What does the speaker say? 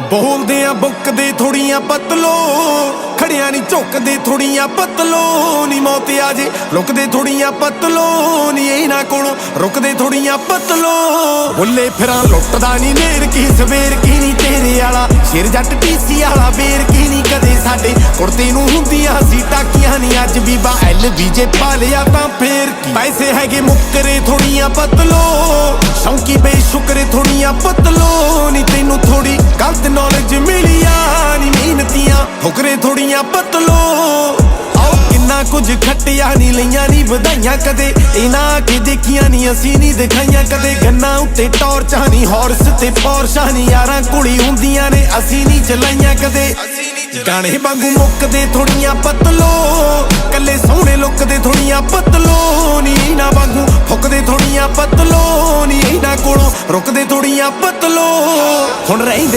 ਬੋਲਦੇ ਆ ਬੁੱਕਦੇ ਥੋੜੀਆਂ ਪਤਲੋ। ਖੜਿਆਂ ਨਹੀਂ ਝੁਕਦੇ ਥੋੜੀਆਂ ਪਤਲੋ। ਨੀ ਮੌਤ ਆ ਜੇ ਰੁਕਦੇ ਥੋੜੀਆਂ ਪਤਲੋ। ਨੀ ਇਹਨਾਂ ਕੋਲੋਂ ਰੁਕਦੇ ਥੋੜੀਆਂ ਪਤਲੋ। ਬੁੱਲੇ ਫਿਰਾਂ, ਲੁੱਟਦਾ ਨਹੀਂ ਨੇਰ ਕੀ, ਸਵੇਰ ਕੀ ਨਹੀਂ ਤੇਰੇ ਵਾਲਾ ਸਿਰ ਜੱਟ ਟੀਸੀ ਵਾਲਾ ਵੇਰ ਕੀ ਨਹੀਂ ਕਦੇ ਸਾਡੇ। ਕੁੜਤੇ ਨੂੰ ਹੁੰਦੀਆਂ ਸੀ ਟਾਕੀਆਂ ਨਹੀਂ ਅੱਜ ਵੀ ਬਾ ਐਲ ਜੇ ਪਾ ਲਿਆ ਤਾਂ ਫੇਰ ਕੀ? ਪੈਸੇ ਹੈਗੇ ਮੁੱਕਰੇ ਥੋੜੀਆਂ ਪਤਲੋ। ਸ਼ੌਂਕੀ ਬੇਸ਼ੁਕਰੇ ਥੋੜੀਆਂ ਪਤਲੋ। ਨੀ ਤੈਨੂੰ ਥੋੜੀ ਗਲਤ ਨੌਲੇਜ ਮਿਲੀਆਂ ਨੀ ਮਿਹਨਤੀਆਂ। ਫੁਕਰੇ ਥੋੜੀਆਂ ਪਤਲੋ ਆਓ ਕਿੰਨਾ ਕੁਝ ਖੱਟਿਆ ਨਹੀਂ ਲਈਆਂ ਨਹੀਂ ਵਧਾਈਆਂ ਕਦੇ। ਇਹਨਾਂ ਕੀ ਦੇਖੀਆਂ ਨਹੀਂ ਅਸੀਂ ਨਹੀਂ ਦਿਖਾਈਆਂ ਕਦੇ। ਗੰਨਾ ਉੱਤੇ ਟੌਰਚਾਂ ਨਹੀਂ ਹਾਰਸ ਤੇ ਪੌਰਸ਼ਾਂ ਨਹੀਂ ਯਾਰਾਂ ਕੁੜੀ ਹੁੰਦੀਆਂ ਨੇ, ਅਸੀਂ ਨਹੀਂ ਚਲਾਈਆਂ ਕਦੇ। ਗਾਣੇ ਵਾਂਗੂ ਮੁੱਕਦੇ ਥੋੜੀਆਂ ਪਤਲੋ ਕੱਲੇ ਸੋਹਣੇ ਲੁੱਕਦੇ ਥੋੜੀਆਂ ਪਤਲੋ ਨੀ ਇਹਨਾਂ ਵਾਂਗੂ ਫੁੱਕਦੇ ਥੋੜੀਆਂ ਪਤਲੋ ਨੀ ਇਹਨਾਂ ਕੋਲੋਂ ਰੁਕਦੇ ਥੋੜੀਆਂ ਪਤਲੋ ਹੁਣ ਰਹਿੰਦੇ